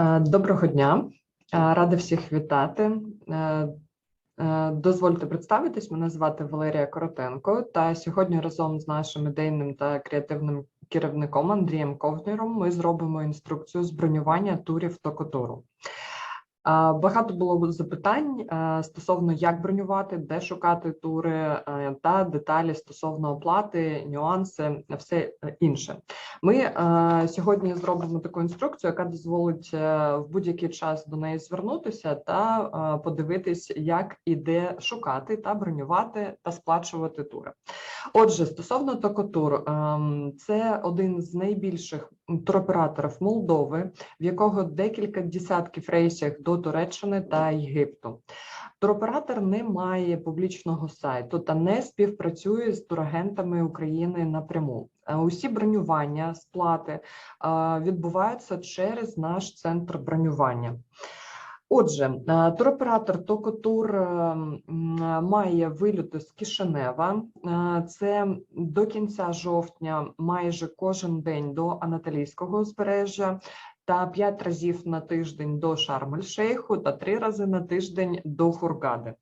Е, Доброго дня, Е, рада всіх вітати. Е, Дозвольте представитись. Мене звати Валерія Коротенко. Та сьогодні разом з нашим ідейним та креативним керівником Андрієм Ковніром ми зробимо інструкцію з бронювання турів токотуру. Багато було запитань стосовно як бронювати, де шукати тури та деталі стосовно оплати, нюанси, все інше. Ми е, сьогодні зробимо таку інструкцію, яка дозволить е, в будь-який час до неї звернутися та е, подивитись, як і де шукати та бронювати та сплачувати тури. Отже, стосовно Токотур, ем, це один з найбільших туроператорів Молдови, в якого декілька десятків рейсів до Туреччини та Єгипту. Туроператор не має публічного сайту та не співпрацює з турагентами України напряму. Е, Усі бронювання, сплати е, відбуваються через наш центр бронювання. Отже, е, туроператор Токотур має вильоти з Кишинева. Це до кінця жовтня майже кожен день до Анатолійського узбережжя та п'ять разів на тиждень до Шарм-ель-Шейху та три рази на тиждень до Хургади.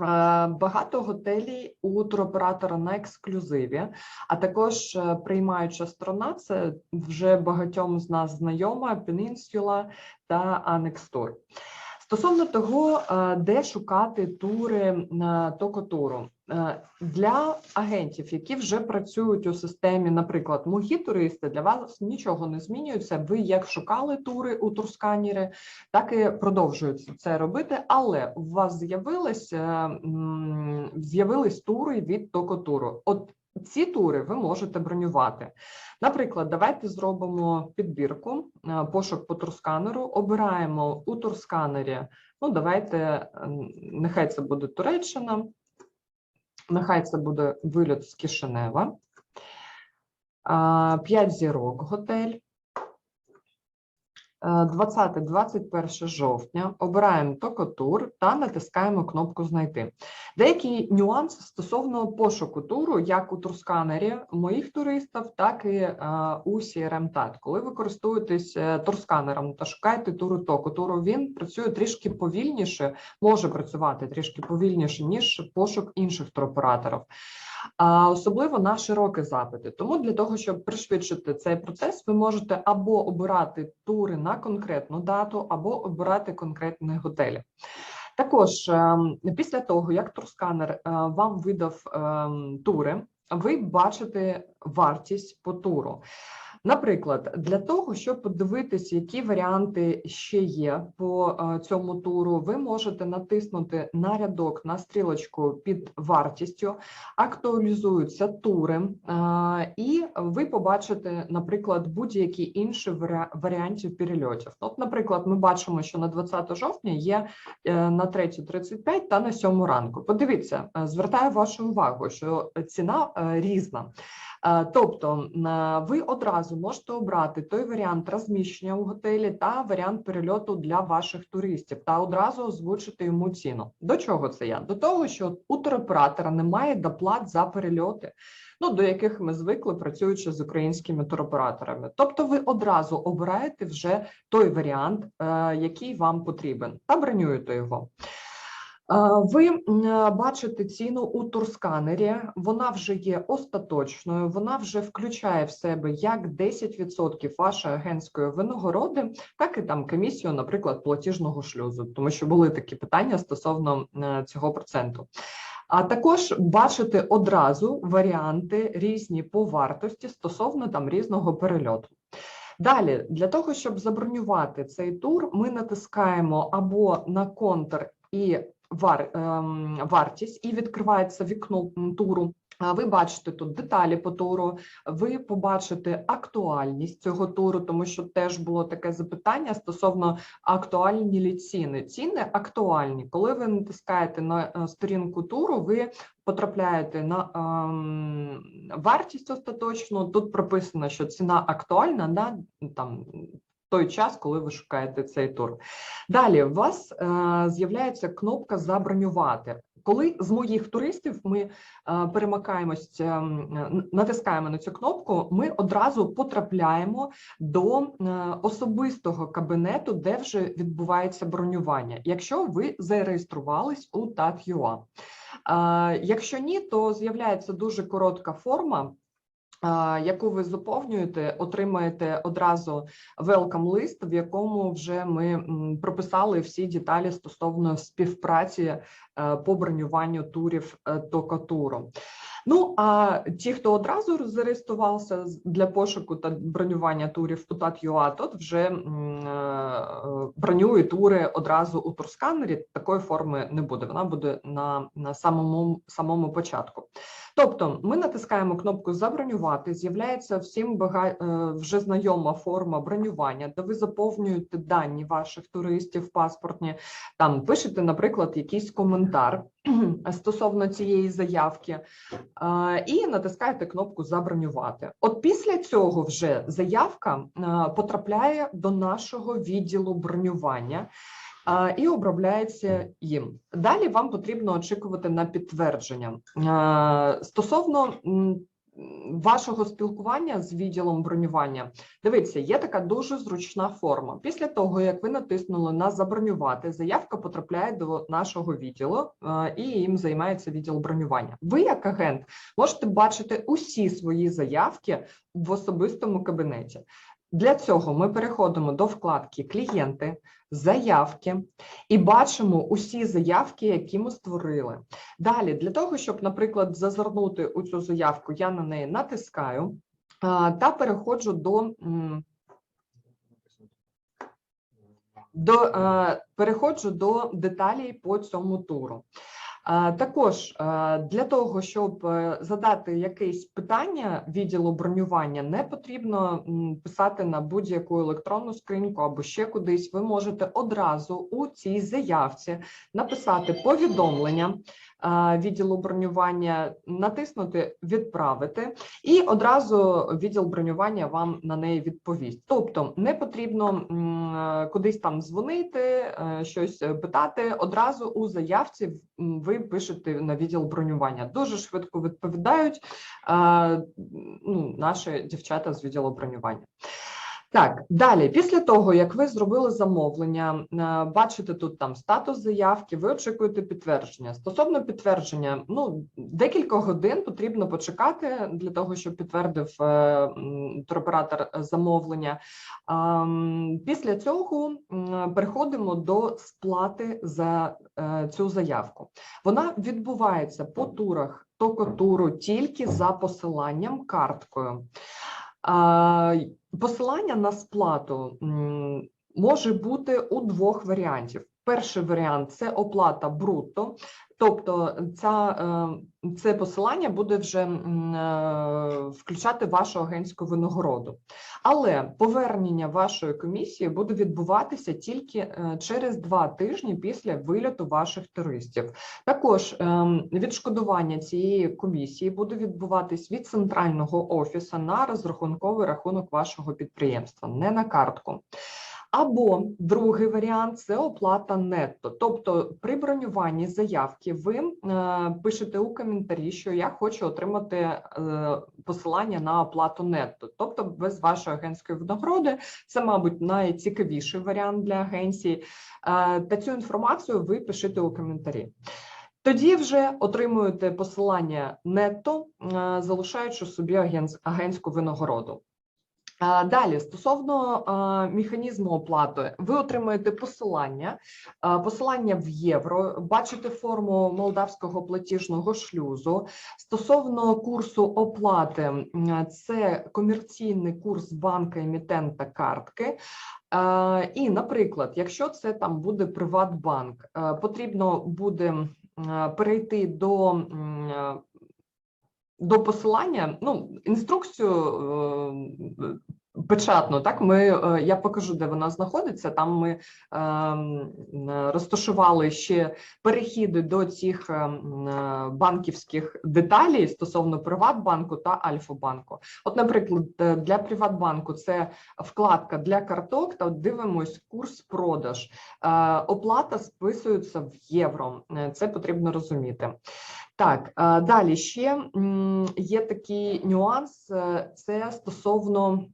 Е, Багато готелів у туроператора на ексклюзиві, а також е, приймаюча сторона це вже багатьом з нас знайома Пенінсюла та Анекстор. Стосовно того, е, де шукати тури на токотуру для агентів, які вже працюють у системі, наприклад, мої туристи, для вас нічого не змінюється. Ви як шукали тури у турсканері, так і продовжуєте це робити. Але у вас з'явились е, з'явились тури від токотуру. От ці тури ви можете бронювати. Наприклад, давайте зробимо підбірку, е, пошук по турсканеру, обираємо у турсканері. Ну, давайте, е, нехай це буде Туреччина, нехай це буде виліт з Кишинева, 5 зірок готель. Е, 20-21 жовтня обираємо Токотур та натискаємо кнопку Знайти. Деякі нюанси стосовно пошуку туру, як у турсканері моїх туристів, так і е, у CRM TAT. Коли ви користуєтесь е, турсканером та шукаєте туру Токотуру, він працює трішки повільніше, може працювати трішки повільніше, ніж пошук інших туроператорів. Особливо на широкі запити. Тому для того, щоб пришвидшити цей процес, ви можете або обирати тури на конкретну дату, або обирати конкретні готелі. Також ем, після того, як турсканер е, вам видав ем, тури, ви бачите вартість по туру. Наприклад, для того, щоб подивитися, які варіанти ще є по е, цьому туру, ви можете натиснути на рядок на стрілочку під вартістю, актуалізуються тури, е, і ви побачите, наприклад, будь-які інші варіа- варіантів перельотів. От, наприклад, ми бачимо, що на 20 жовтня є е, на 3.35 та на 7 ранку. Подивіться, звертаю вашу увагу, що ціна різна. Е, Тобто е, ви одразу можете обрати той варіант розміщення у готелі та варіант перельоту для ваших туристів та одразу озвучити йому ціну. До чого це я? До того, що у туроператора немає доплат за перельоти, ну до яких ми звикли працюючи з українськими туроператорами. Тобто, ви одразу обираєте вже той варіант, е, який вам потрібен, та бронюєте його. Ви бачите ціну у турсканері, вона вже є остаточною, вона вже включає в себе як 10% вашої агентської винагороди, так і там комісію, наприклад, платіжного шлюзу, тому що були такі питання стосовно цього проценту. А також бачите одразу варіанти різні по вартості стосовно там різного перельоту. Далі, для того, щоб забронювати цей тур, ми натискаємо або на контур і вар, ем, вартість, і відкривається вікно туру. Ви бачите тут деталі по туру, ви побачите актуальність цього туру, тому що теж було таке запитання стосовно актуальні лі ціни. Ціни актуальні. Коли ви натискаєте на е, сторінку туру, ви потрапляєте на ем, вартість остаточну. Тут прописано, що ціна актуальна на там той час, коли ви шукаєте цей тур. Далі у вас е, з'являється кнопка забронювати. коли з моїх туристів ми е, перемикаємось, е, натискаємо на цю кнопку, ми одразу потрапляємо до е, особистого кабінету, де вже відбувається бронювання, якщо ви зареєструвались у TAT.ua. Е, Якщо ні, то з'являється дуже коротка форма. Е, Яку ви заповнюєте, отримаєте одразу welcome лист, в якому вже ми прописали всі деталі стосовно співпраці е, по бронюванню турів е, Токатуру. Ну а ті, хто одразу зареєструвався для пошуку та бронювання турів у TAT.ua, тот вже е, бронює тури одразу у турсканері. Такої форми не буде. Вона буде на, на самому самому початку. Тобто, ми натискаємо кнопку Забронювати. З'являється всім бага... е, вже знайома форма бронювання, де ви заповнюєте дані ваших туристів паспортні. Там пишете, наприклад, якийсь коментар стосовно цієї заявки, е, і натискаєте кнопку Забронювати. От після цього вже заявка е, потрапляє до нашого відділу бронювання. І обробляється їм. Далі вам потрібно очікувати на підтвердження. Стосовно вашого спілкування з відділом бронювання, дивіться, є така дуже зручна форма. Після того, як ви натиснули на забронювати, заявка потрапляє до нашого відділу, і їм займається відділ бронювання. Ви, як агент, можете бачити усі свої заявки в особистому кабінеті. Для цього ми переходимо до вкладки Клієнти, заявки і бачимо усі заявки, які ми створили. Далі, для того, щоб, наприклад, зазирнути у цю заявку, я на неї натискаю та переходжу до. до е, переходжу до деталей по цьому туру. Також для того, щоб е, задати якесь питання відділу бронювання, не потрібно писати на будь-яку електронну скриньку або ще кудись. Ви можете одразу у цій заявці написати повідомлення відділу бронювання, натиснути Відправити, і одразу відділ бронювання вам на неї відповість. Тобто не потрібно кудись там дзвонити, е, щось питати. Одразу у заявці ви пишете на відділ бронювання. Дуже швидко відповідають е, ну, наші дівчата з відділу бронювання. Так, далі, після того, як ви зробили замовлення, е, бачите тут там статус заявки, ви очікуєте підтвердження. Стосовно підтвердження, ну декілька годин потрібно почекати для того, щоб підтвердив е, туроператор замовлення. Ам, Після цього переходимо до сплати за е, цю заявку. Вона відбувається по турах токотуру тільки за посиланням карткою. Посилання на сплату може бути у двох варіантів. Перший варіант це оплата брутто, тобто ця, е, це посилання буде вже е, включати вашу агентську винагороду. Але повернення вашої комісії буде відбуватися тільки е, через два тижні після вильоту ваших туристів. Також відшкодування цієї комісії буде відбуватись від центрального офісу на розрахунковий рахунок вашого підприємства, не на картку. Або другий варіант це оплата нетто. Тобто при бронюванні заявки ви е, пишете у коментарі, що я хочу отримати е, посилання на оплату нетто, тобто без вашої агентської винагороди. Це, мабуть, найцікавіший варіант для агенції. Е, та цю інформацію ви пишете у коментарі. Тоді вже отримуєте посилання нетто, залишаючи собі агент- агентську винагороду. Далі, стосовно механізму оплати, ви отримаєте посилання, посилання в євро, бачите форму молдавського платіжного шлюзу. Стосовно курсу оплати, це комерційний курс банка емітента картки. І, наприклад, якщо це там буде Приватбанк, е, потрібно буде е, перейти до е, до посилання, ну, інструкцію е, Печатно, так ми е, я покажу, де вона знаходиться. Там ми ем, розташували ще перехіди до цих ем, е, банківських деталей стосовно Приватбанку та Альфа-банку. От, наприклад, е, для Приватбанку це вкладка для карток. Та дивимось курс продаж. Оплата списується в євро. Це потрібно розуміти. Так, далі ще є такий нюанс. Це стосовно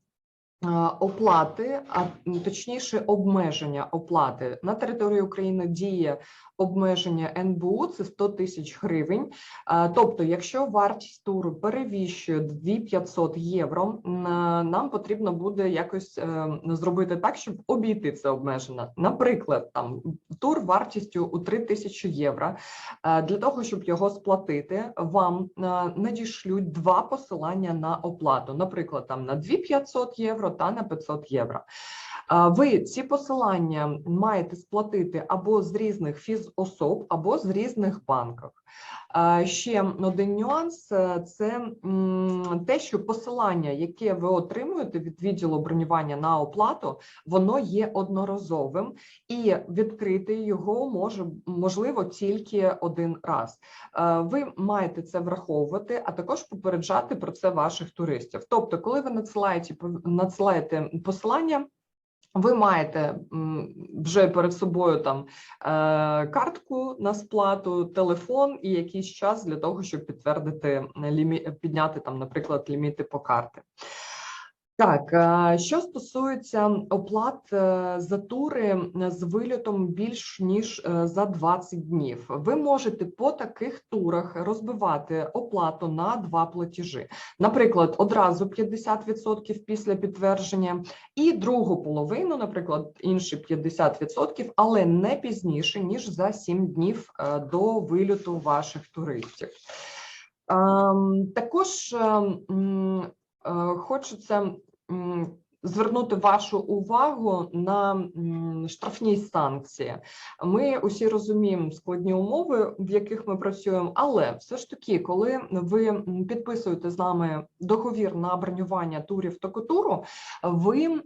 оплати, а точніше обмеження оплати на території України діє обмеження НБУ це 100 тисяч гривень. Тобто, якщо вартість туру перевищує 2500 євро, е, нам потрібно буде якось е, зробити так, щоб обійти це обмеження. Наприклад, там тур вартістю у 3000 євро. Для того щоб його сплатити, вам е, надішлють два посилання на оплату, наприклад, там на 2500 євро та на 500 євро. Ви ці посилання маєте сплатити або з різних фізособ, або з різних банків. Ще один нюанс е, це те, що посилання, яке ви отримуєте від відділу бронювання на оплату, воно є одноразовим, і відкрити його може можливо тільки один раз. Е, Ви маєте це враховувати, а також попереджати про це ваших туристів. Тобто, коли ви надсилаєте надсилаєте посилання. Ви маєте вже перед собою там е, картку на сплату, телефон і якийсь час для того, щоб підтвердити підняти там, наприклад, ліміти по карти. Так, е, що стосується оплат е, за тури з вильотом більш ніж е, за 20 днів, ви можете по таких турах розбивати оплату на два платежі. Наприклад, одразу 50% після підтвердження, і другу половину, наприклад, інші 50%, але не пізніше ніж за 7 днів до вильоту ваших туристів. Ем, Також ем, хочеться звернути вашу увагу на штрафні санкції. Ми усі розуміємо складні умови, в яких ми працюємо, але все ж таки, коли ви підписуєте з нами договір на бронювання турів токотуру, ви е,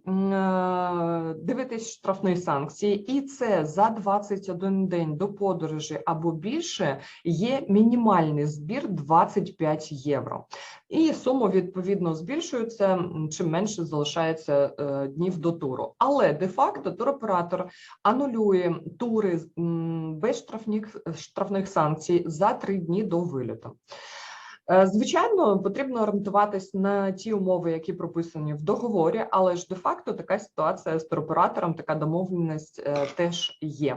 дивитесь штрафні санкції, і це за 21 день до подорожі або більше є мінімальний збір 25 євро. І сума відповідно збільшується, чим менше залишається е, днів до туру. Але де-факто туроператор анулює тури без штрафних штрафних санкцій за три дні до вильоту. Е, Звичайно, потрібно орієнтуватись на ті умови, які прописані в договорі, але ж де-факто така ситуація з туроператором, така домовленість е, теж є.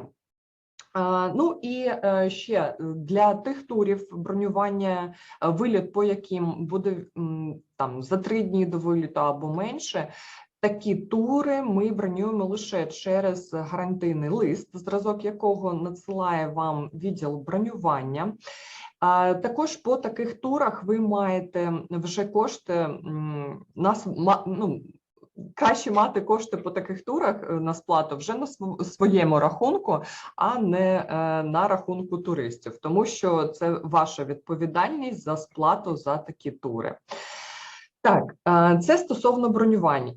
Ну і е, ще е, для тих турів бронювання е, виліт, по яким буде там за три дні до виліту або менше. Такі тури ми бронюємо лише через гарантийний лист, зразок якого надсилає вам відділ бронювання. Також по таких турах ви маєте вже кошти нас ну, краще мати кошти по таких турах е, на сплату вже на своєму рахунку, а не е, на рахунку туристів, тому що це ваша відповідальність за сплату за такі тури. Так, е, це стосовно бронювань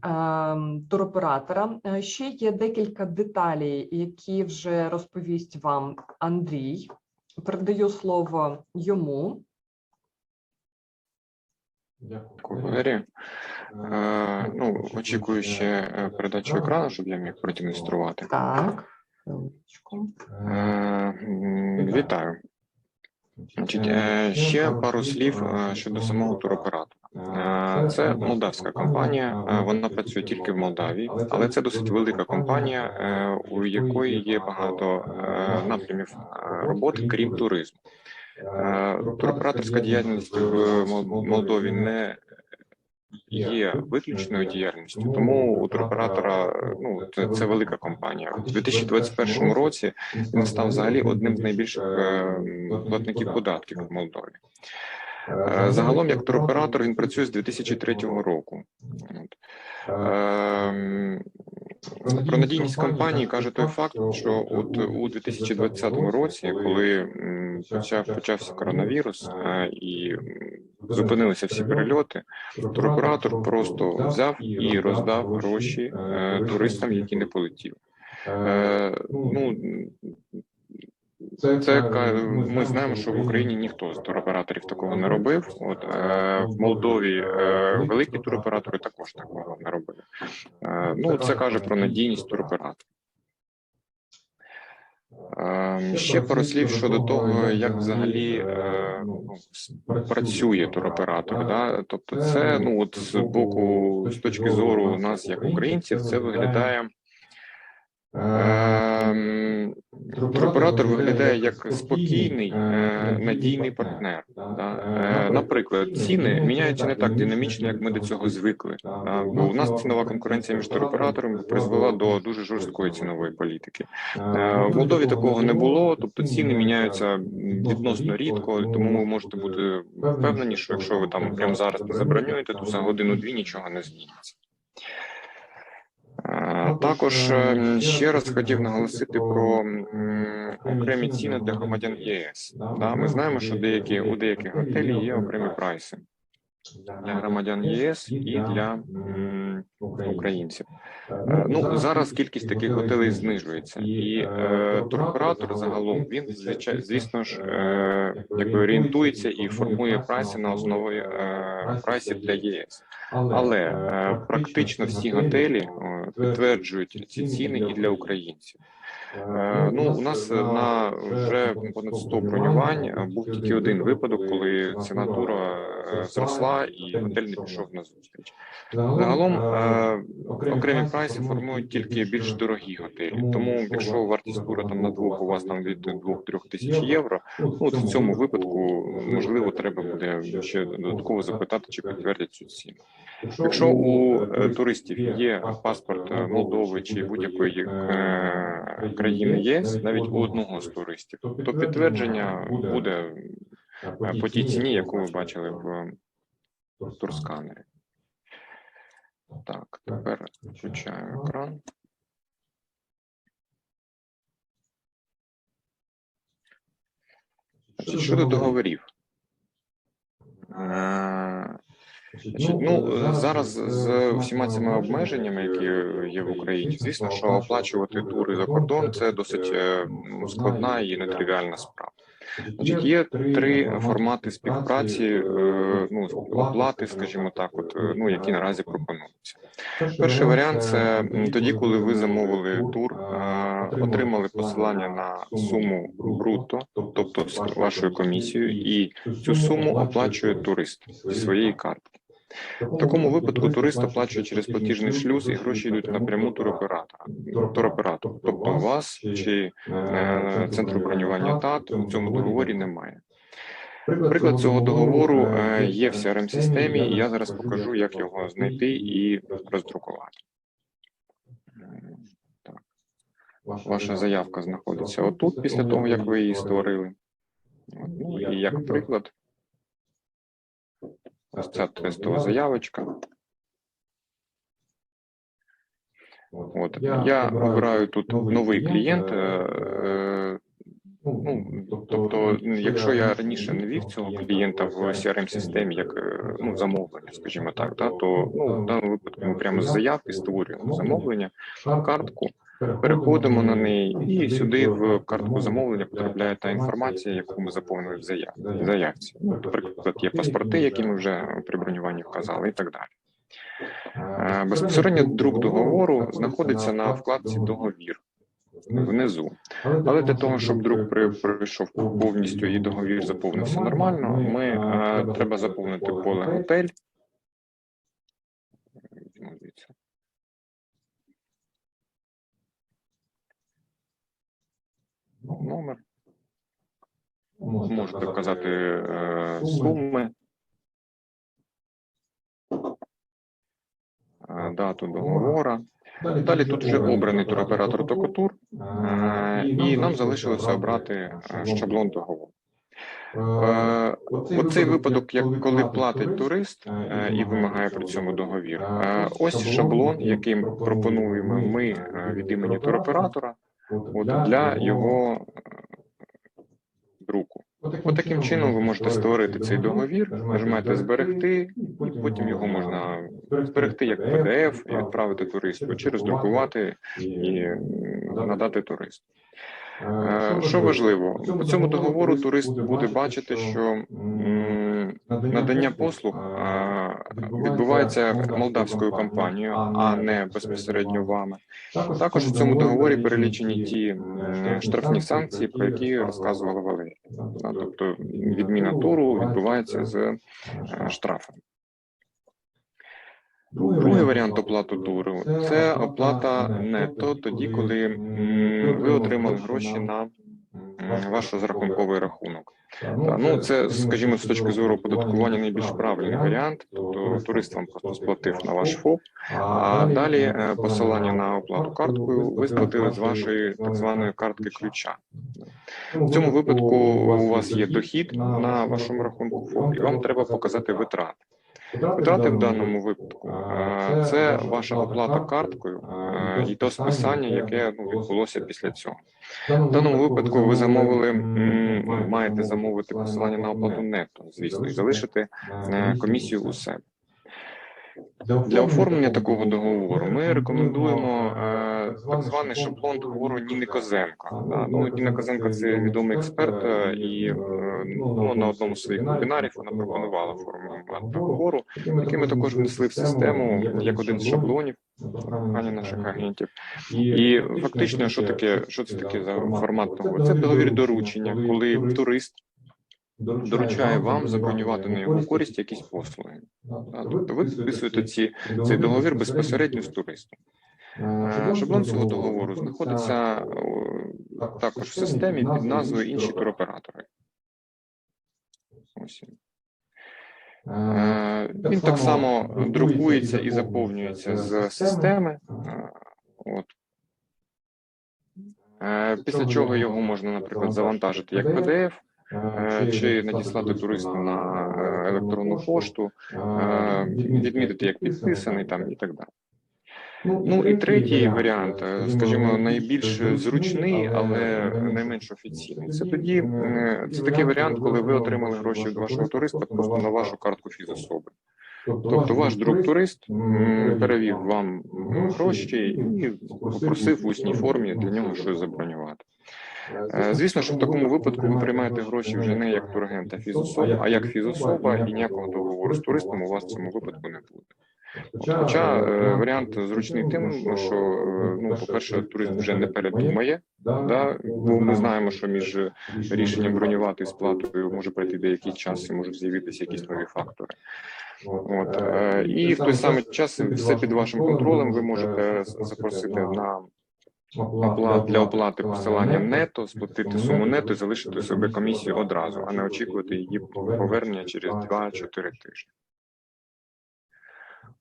туроператора. Ще є декілька деталей, які вже розповість вам Андрій. Передаю слово йому. Дякую, ну, очікую ще е, передачу екрану, щоб я міг продемонструвати. Так. Е, Вітаю. Значить, е, ще пару слів е, щодо самого туроператора. Е, Це молдавська компанія, е, вона працює тільки в Молдавії, але це досить велика компанія, е, у якої є багато е, напрямів е, роботи, крім туризму. Е, Туроператорська діяльність в Молдові не є виключною діяльністю, тому у туроператора ну це, це велика компанія. У 2021 році він став взагалі одним з найбільших е, платників податків в Молдові. Е, Загалом, як туроператор, він працює з 2003 року. Ем, Про надійність компанії каже той факт, що от у 2020 році, коли почав почався коронавірус, е, і зупинилися всі перельоти, туроператор просто взяв і роздав гроші е, туристам, які не полетіли. Ну це ка- ми знаємо, що в Україні ніхто з туроператорів такого не робив. От е, в Молдові е, великі туроператори також такого не робили. Е, Ну це каже про надійність туроператора. Е, Ще пару слів щодо того, як взагалі е, ну, працює туроператор. Да? Тобто, це ну от з боку, з точки зору нас, як українців, це виглядає. Ем, Туроператор виглядає як спокійний, е, надійний партнер. Е, Наприклад, ціни міняються не так динамічно, як ми до цього звикли. Бо у нас цінова конкуренція між туроператорами призвела до дуже жорсткої цінової політики. Е, В Молдові такого не було, тобто ціни міняються відносно рідко, тому ви можете бути впевнені, що якщо ви там прямо зараз не забронюєте, то за годину-дві нічого не зміниться. Е, Також е, ще раз хотів наголосити про окремі ціни для громадян ЄС. Да, ми знаємо, що деякі у деяких готелів є окремі прайси для громадян ЄС і для українців. Ну зараз кількість таких готелей знижується, і туроператор загалом він звичай- звісно ж якби орієнтується і формує прайси на основі прайсів для ЄС. Але практично всі готелі підтверджують ці ціни і для українців. Е, Ну, у нас на вже понад 100 бронювань е, був тільки один випадок, коли ціна тура е, зросла і готель не пішов на зустріч. Загалом е, окремі прайси формують тільки більш дорогі готелі. Тому, якщо вартість тура там на двох у вас там від 2-3 тисяч євро, ну от в цьому випадку можливо треба буде ще додатково запитати, чи підтвердять цю ціну. Якщо у е, туристів є паспорт е, Молдови чи будь-якої е, країни ЄС, навіть у одного з туристів, то підтвердження буде по тій ціні, яку ви бачили в турсканері. Так, тепер включаю екран. Щодо договорів. Е, Значить, ну е, зараз з всіма цими обмеженнями, які є в Україні, звісно, що оплачувати тури за кордон це досить е, ну, складна і нетривіальна справа. Значить, є три формати співпраці, е, ну оплати, скажімо так, от е, ну які наразі пропонуються. Перший варіант це тоді, коли ви замовили тур, е, отримали посилання на суму бруто, тобто з вашою комісією, і цю суму оплачує турист зі своєї картки. В такому випадку турист оплачує через платіжний шлюз, і гроші йдуть напряму туроператора, туроператору, тобто вас чи е, центру бронювання ТАТ у цьому договорі немає. Приклад цього договору е, є в crm системі і я зараз покажу, як його знайти і роздрукувати. Е, Так. Ваша заявка знаходиться отут після того, як ви її створили. От, Ну і як приклад, ось ця тестова заявочка. От. Я обираю тут новий клієнт. е, е, Ну, тобто, якщо я раніше не вів цього клієнта в crm системі як е, ну, замовлення, скажімо так, да, то ну, в даному випадку ми прямо з заявки створюємо замовлення, картку, переходимо на неї, і сюди в картку замовлення потрапляє та інформація, яку ми заповнили в заяв, в заявці. Ну, Наприклад, є паспорти, які ми вже при бронюванні вказали, і так далі. Е, Безпосередньо друк договору знаходиться на вкладці договір внизу. Але для того, щоб друг при- пройшов повністю і договір заповнився нормально, ми е, треба заповнити поле готель. Номер. Можете вказати е, суми. е, Дату договора. Далі тут вже обраний туроператор Токотур, е, і нам залишилося обрати е, шаблон договору. Е, Оцей випадок, як коли платить турист е, і вимагає при цьому договір. Е, Ось шаблон, який пропонуємо ми е, від імені туроператора от, для його е, друку. От таким чином ви можете створити цей договір, нажимаєте зберегти, і потім його можна зберегти як PDF і відправити туристу, чи роздрукувати і надати туристу. Е, Що важливо, по цьому договору турист буде бачити, що надання послуг е, відбувається молдавською компанією, а не безпосередньо вами. Також у цьому договорі перелічені ті штрафні санкції, про які розказувала Валерія. Тобто відміна туру відбувається з е, штрафом. Другий варіант оплати туру це оплата нетто тоді, коли ви отримали гроші на ваш розрахунковий рахунок. Та, ну це, скажімо, з точки зору оподаткування найбільш правильний варіант. Тобто турист вам просто сплатив на ваш ФОП, а далі е, посилання на оплату карткою ви сплатили з вашої так званої картки ключа. В цьому випадку у вас є дохід на вашому рахунку ФОП, і вам треба показати витрати. Витрати в даному випадку це ваша оплата карткою і то списання, яке ну, відбулося після цього. В даному випадку ви замовили, маєте замовити посилання на оплату нетто, звісно, і залишити е, комісію у себе. Для оформлення такого договору ми рекомендуємо е, так званий шаблон договору Ніни Козенка. Да. Ну, Ніна Козенка це відомий експерт, е, і е, ну, на одному з своїх вебінарів вона пропонувала оформлення договору, який ми також внесли в систему як один з шаблонів прохання наших агентів. І фактично, що таке, що це таке за формат договору? Це договір доручення, коли турист доручає вам забронювати на його користь якісь послуги. Да, Тобто ви підписуєте ці, цей договір безпосередньо з туристом. Е, Шаблон цього договору знаходиться е, також в системі під назвою інші туроператори. Ось він. Е, так само друкується і заповнюється з системи. Е, От. Е, Після чого його можна, наприклад, завантажити як PDF, е, чи надіслати туристу на е, електронну пошту, е, відмітити як підписаний там і так далі. Ну і третій варіант, е, скажімо, найбільш зручний, але найменш офіційний. Це тоді е, це такий варіант, коли ви отримали гроші від вашого туриста просто на вашу картку фізособи. Тобто ваш друг турист перевів вам гроші і попросив в усній формі для нього щось забронювати. Е, Звісно, що в такому випадку ви приймаєте гроші вже не як турагент, фізособа, а як фізособа, і ніякого договору з туристом у вас в цьому випадку не буде. От, Хоча е, варіант зручний тим, що е, ну, по-перше, турист вже не передумає, да, бо ми знаємо, що між рішенням бронювати сплатою може пройти деякий час і можуть з'явитися якісь нові фактори. От і в той самий час все під вашим контролем. Ви можете запросити на оплат для оплати посилання нето, сплатити суму нето і залишити собі комісію одразу, а не очікувати її повернення через 2-4 тижні.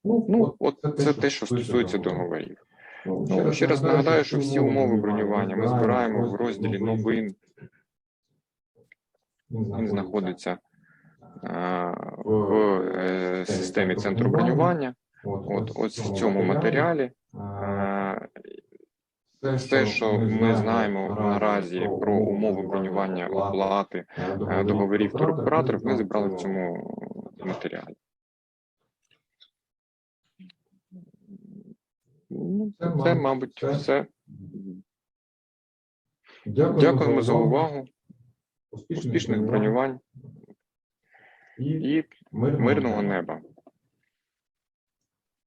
Ну, от це те, що стосується договорів. Ну, ще раз нагадаю, що всі умови бронювання ми збираємо в розділі новин. Він знаходиться е, в е, системі центру бронювання. От ось в цьому матеріалі. е, Все, що ми знаємо наразі про умови бронювання оплати е, договорів туроператорів, ми зібрали в цьому матеріалі. Ну, це, мабуть, все. Дякуємо за увагу. Успішних бронювань і мирного неба.